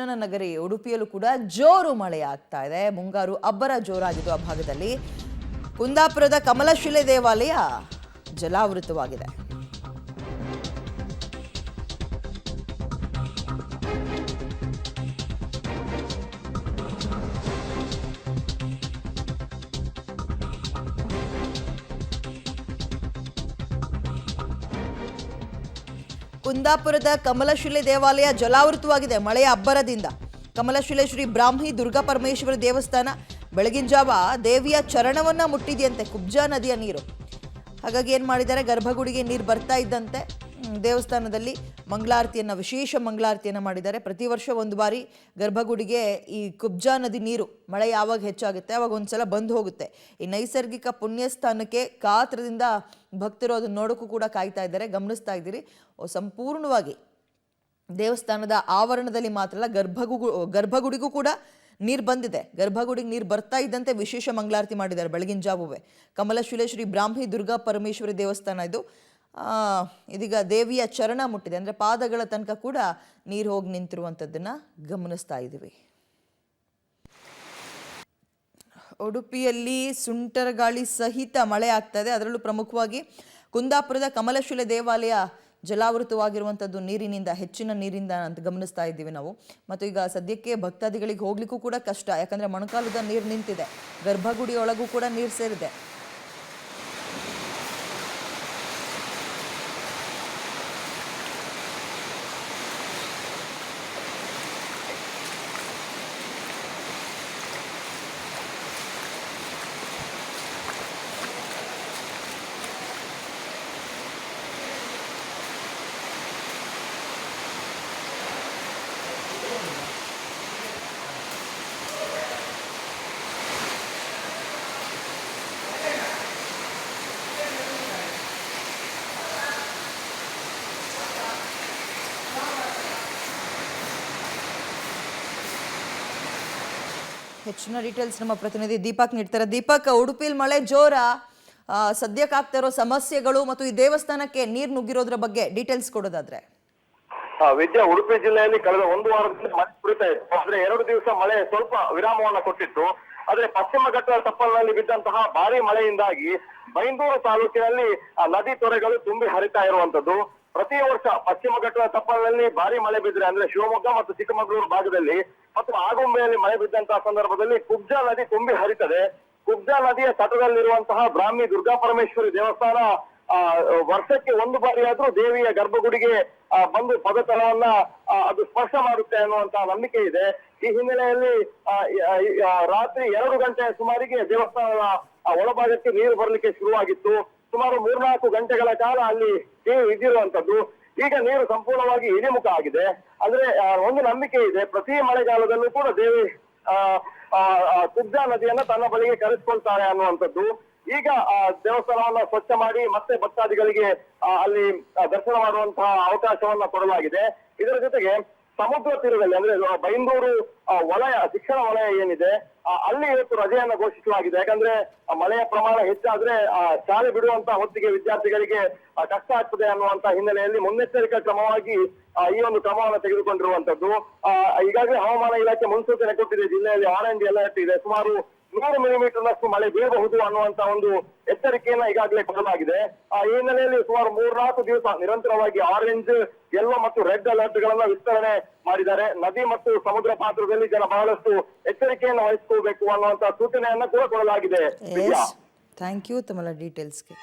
ಕೃಷ್ಣನ ನಗರಿ ಉಡುಪಿಯಲ್ಲೂ ಕೂಡ ಜೋರು ಮಳೆ ಆಗ್ತಾ ಇದೆ. ಮುಂಗಾರು ಅಬ್ಬರ ಜೋರಾಗಿದ್ದು ಆ ಭಾಗದಲ್ಲಿ. ಕುಂದಾಪುರದ ಕಮಲಶಿಲೆ ದೇವಾಲಯ ಜಲಾವೃತವಾಗಿದೆ. ಕುಂದಾಪುರದ ಕಮಲಶಿಲೆ ದೇವಾಲಯ ಜಲಾವೃತವಾಗಿದೆ. ಮಳೆಯ ಅಬ್ಬರದಿಂದ ಕಮಲಶಿಲೆ ಶ್ರೀ ಬ್ರಾಹ್ಮಿ ದುರ್ಗಾ ಪರಮೇಶ್ವರ ದೇವಸ್ಥಾನ ಬೆಳಗಿನ ಜಾವ ದೇವಿಯ ಚರಣವನ್ನ ಮುಟ್ಟಿದೆಯಂತೆ ಕುಬ್ಜಾ ನದಿಯ ನೀರು. ಹಾಗಾಗಿ ಏನು ಮಾಡಿದ್ದಾರೆ? ಗರ್ಭಗುಡಿಗೆ ನೀರು ಬರ್ತಾ ಇದ್ದಂತೆ. ದೇವಸ್ಥಾನದಲ್ಲಿ ಮಂಗಳಾರತಿಯನ್ನು, ವಿಶೇಷ ಮಂಗಳಾರತಿಯನ್ನು ಮಾಡಿದ್ದಾರೆ. ಪ್ರತಿ ವರ್ಷ ಒಂದು ಬಾರಿ ಗರ್ಭಗುಡಿಗೆ ಈ ಕುಬ್ಜಾ ನದಿ ನೀರು, ಮಳೆ ಯಾವಾಗ ಹೆಚ್ಚಾಗುತ್ತೆ, ಅವಾಗ ಒಂದ್ಸಲ ಬಂದು ಹೋಗುತ್ತೆ. ಈ ನೈಸರ್ಗಿಕ ಪುಣ್ಯಸ್ಥಾನಕ್ಕೆ ಕಾತ್ರದಿಂದ ಭಕ್ತರು ಅದನ್ನು ನೋಡೋಕ್ಕೂ ಕೂಡ ಕಾಯ್ತಾ ಇದ್ದಾರೆ, ಗಮನಿಸ್ತಾ ಇದ್ದೀರಿ. ಸಂಪೂರ್ಣವಾಗಿ ದೇವಸ್ಥಾನದ ಆವರಣದಲ್ಲಿ ಮಾತ್ರ ಅಲ್ಲ, ಗರ್ಭಗು, ಗರ್ಭಗುಡಿಗೂ ಕೂಡ ನೀರು ಬಂದಿದೆ. ಗರ್ಭಗುಡಿಗೆ ನೀರು ಬರ್ತಾ ಇದ್ದಂತೆ ವಿಶೇಷ ಮಂಗಳಾರತಿ ಮಾಡಿದ್ದಾರೆ ಬೆಳಗಿನ ಜಾವುವೆ. ಕಮಲಶಿಲೆ ಶ್ರೀ ಬ್ರಾಹ್ಮಿ ದುರ್ಗಾ ಪರಮೇಶ್ವರಿ ದೇವಸ್ಥಾನ ಇದು. ಇದೀಗ ದೇವಿಯ ಚರಣ ಮುಟ್ಟಿದೆ. ಅಂದರೆ ಪಾದಗಳ ತನಕ ಕೂಡ ನೀರು ಹೋಗಿ ನಿಂತಿರುವಂಥದ್ದನ್ನು ಗಮನಿಸ್ತಾ ಇದ್ದೀವಿ. ಉಡುಪಿಯಲ್ಲಿ ಸುಂಟರ ಗಾಳಿ ಸಹಿತ ಮಳೆ ಆಗ್ತದೆ ಅದರಲ್ಲೂ ಪ್ರಮುಖವಾಗಿ ಕುಂದಾಪುರದ ಕಮಲಶಿಲೆ ದೇವಾಲಯ ಜಲಾವೃತವಾಗಿರುವಂಥದ್ದು ನೀರಿನಿಂದ, ಹೆಚ್ಚಿನ ನೀರಿಂದ ಅಂತ ಗಮನಿಸ್ತಾ ಇದ್ದೀವಿ ನಾವು. ಮತ್ತು ಈಗ ಸದ್ಯಕ್ಕೆ ಭಕ್ತಾದಿಗಳಿಗೆ ಹೋಗ್ಲಿಕ್ಕೂ ಕೂಡ ಕಷ್ಟ. ಯಾಕಂದರೆ ಮೊಣಕಾಲದ ನೀರು ನಿಂತಿದೆ. ಗರ್ಭಗುಡಿಯೊಳಗೂ ಕೂಡ ನೀರು ಸೇರಿದೆ. ಹೆಚ್ಚಿನ ಡೀಟೇಲ್ಸ್ ನಮ್ಮ ಪ್ರತಿನಿಧಿ ದೀಪಕ್ ನೀಡ್ತಾರೆ. ದೀಪಕ್, ಉಡುಪಿಲ್ ಮಳೆ ಜೋರ. ಸದ್ಯಕ್ಕಾಗ್ತಾ ಸದ್ಯಕ್ಕೆ ಇರೋ ಸಮಸ್ಯೆಗಳು ಮತ್ತು ಈ ದೇವಸ್ಥಾನಕ್ಕೆ ನೀರು ನುಗ್ಗಿರೋದ್ರ ಬಗ್ಗೆ ಡೀಟೇಲ್ಸ್ ಕೊಡೋದಾದ್ರೆ. ವಿದ್ಯಾ, ಉಡುಪಿ ಜಿಲ್ಲೆಯಲ್ಲಿ ಕಳೆದ ಒಂದು ವಾರದಿಂದ ಮಳೆ ಸುರಿತಾ ಇತ್ತು ಆದ್ರೆ ಎರಡು ದಿವಸ ಮಳೆ ಸ್ವಲ್ಪ ವಿರಾಮವನ್ನ ಕೊಟ್ಟಿತ್ತು. ಆದ್ರೆ ಪಶ್ಚಿಮ ಘಟ್ಟದ ತಪ್ಪಲಿನಲ್ಲಿ ಬಿದ್ದಂತಹ ಭಾರಿ ಮಳೆಯಿಂದಾಗಿ ಬೈಂದೂರು ತಾಲೂಕಿನಲ್ಲಿ ನದಿ ತೊರೆಗಳು ತುಂಬಿ ಹರಿತಾ ಇರುವಂತದ್ದು. ಪ್ರತಿ ವರ್ಷ ಪಶ್ಚಿಮ ಘಟ್ಟದ ತಪ್ಪಲಲ್ಲಿ ಭಾರಿ ಮಳೆ ಬಿದ್ದರೆ ಅಂದ್ರೆ ಶಿವಮೊಗ್ಗ ಮತ್ತು ಚಿಕ್ಕಮಗಳೂರು ಭಾಗದಲ್ಲಿ ಮತ್ತು ಆಗುಂಬೆಯಲ್ಲಿ ಮಳೆ ಬಿದ್ದಂತಹ ಸಂದರ್ಭದಲ್ಲಿ ಕುಬ್ಜಾ ನದಿ ತುಂಬಿ ಹರಿತದೆ. ಕುಬ್ಜಾ ನದಿಯ ತಟದಲ್ಲಿರುವಂತಹ ಬ್ರಾಹ್ಮಿ ದುರ್ಗಾ ಪರಮೇಶ್ವರಿ ದೇವಸ್ಥಾನ ವರ್ಷಕ್ಕೆ ಒಂದು ಬಾರಿಯಾದ್ರೂ ದೇವಿಯ ಗರ್ಭಗುಡಿಗೆ ಬಂದು ಪದತಲವನ್ನ ಅದು ಸ್ಪರ್ಶ ಮಾಡುತ್ತೆ ಅನ್ನುವಂತಹ ನಂಬಿಕೆ ಇದೆ. ಈ ಹಿನ್ನೆಲೆಯಲ್ಲಿ ರಾತ್ರಿ ಎರಡು ಗಂಟೆ ಸುಮಾರಿಗೆ ದೇವಸ್ಥಾನದ ಒಳಭಾಗಕ್ಕೆ ನೀರು ಬರಲಿಕ್ಕೆ ಶುರುವಾಗಿತ್ತು. ಸುಮಾರು ಮೂರ್ನಾಲ್ಕು ಗಂಟೆಗಳ ಕಾಲ ಅಲ್ಲಿ ನೀರು ಇದ್ದಿರುವಂತದ್ದು ಈಗ ನೀರು ಸಂಪೂರ್ಣವಾಗಿ ಇಳಿಮುಖ ಆಗಿದೆ. ಅಂದ್ರೆ ಒಂದು ನಂಬಿಕೆ ಇದೆ. ಪ್ರತಿ ಮಳೆಗಾಲದಲ್ಲೂ ಕೂಡ ದೇವಿ ಕುಬ್ಜಾ ನದಿಯನ್ನ ತನ್ನ ಬಳಿಗೆ ಕರೆಸ್ಕೊಳ್ತಾರೆ ಅನ್ನುವಂಥದ್ದು. ಈಗ ದೇವಸ್ಥಾನವನ್ನ ಸ್ವಚ್ಛ ಮಾಡಿ ಮತ್ತೆ ಭಕ್ತಾದಿಗಳಿಗೆ ಅಲ್ಲಿ ದರ್ಶನ ಮಾಡುವಂತಹ ಅವಕಾಶವನ್ನ ಕೊಡಲಾಗಿದೆ. ಇದರ ಜೊತೆಗೆ ಸಮುದ್ರ ತೀರದಲ್ಲಿ ಅಂದ್ರೆ ಬೈಂದೂರು ವಲಯ ಶಿಕ್ಷಣ ವಲಯ ಏನಿದೆ ಅಲ್ಲಿ ಇವತ್ತು ರಜೆಯನ್ನು ಘೋಷಿಸಲಾಗಿದೆ. ಯಾಕಂದ್ರೆ ಮಳೆಯ ಪ್ರಮಾಣ ಹೆಚ್ಚಾದ್ರೆ ಆ, ಶಾಲೆ ಬಿಡುವಂತ ಹೊತ್ತಿಗೆ ವಿದ್ಯಾರ್ಥಿಗಳಿಗೆ ಕಷ್ಟ ಆಗ್ತದೆ ಅನ್ನುವಂತ ಹಿನ್ನೆಲೆಯಲ್ಲಿ ಮುನ್ನೆಚ್ಚರಿಕಾ ಕ್ರಮವಾಗಿ ಈ ಒಂದು ಕ್ರಮವನ್ನು ತೆಗೆದುಕೊಂಡಿರುವಂತದ್ದು ಈಗಾಗಲೇ ಹವಾಮಾನ ಇಲಾಖೆ ಮುನ್ಸೂಚನೆ ಕೊಟ್ಟಿದೆ ಜಿಲ್ಲೆಯಲ್ಲಿ ಆರೆಂಜ್ ಅಲರ್ಟ್ ಇದೆ. ಸುಮಾರು ನೂರು ಮಿಲಿಮೀಟರ್ನಷ್ಟು ಮಳೆ ಬೀಳಬಹುದು ಅನ್ನುವಂತ ಒಂದು ಎಚ್ಚರಿಕೆಯನ್ನ ಈಗಾಗಲೇ ಕೊಡಲಾಗಿದೆ. ಆ ಹಿನ್ನೆಲೆಯಲ್ಲಿ ಸುಮಾರು ಮೂರ್ನಾಲ್ಕು ದಿವಸ ನಿರಂತರವಾಗಿ ಆರೆಂಜ್ ಯೆಲ್ಲೋ ಮತ್ತು ರೆಡ್ ಅಲರ್ಟ್ ಗಳನ್ನ ವಿಸ್ತರಣೆ ಮಾಡಿದ್ದಾರೆ. ನದಿ ಮತ್ತು ಸಮುದ್ರ ಪಾತ್ರದಲ್ಲಿ ಜನ ಬಹಳಷ್ಟು ಎಚ್ಚರಿಕೆಯನ್ನು ವಹಿಸಿಕೊಳ್ಬೇಕು ಅನ್ನುವಂತ ಸೂಚನೆಯನ್ನ ಕೂಡ ಕೊಡಲಾಗಿದೆ. ಥ್ಯಾಂಕ್ ಯು ತಮ್ಮ ಡೀಟೇಲ್ಸ್ಗೆ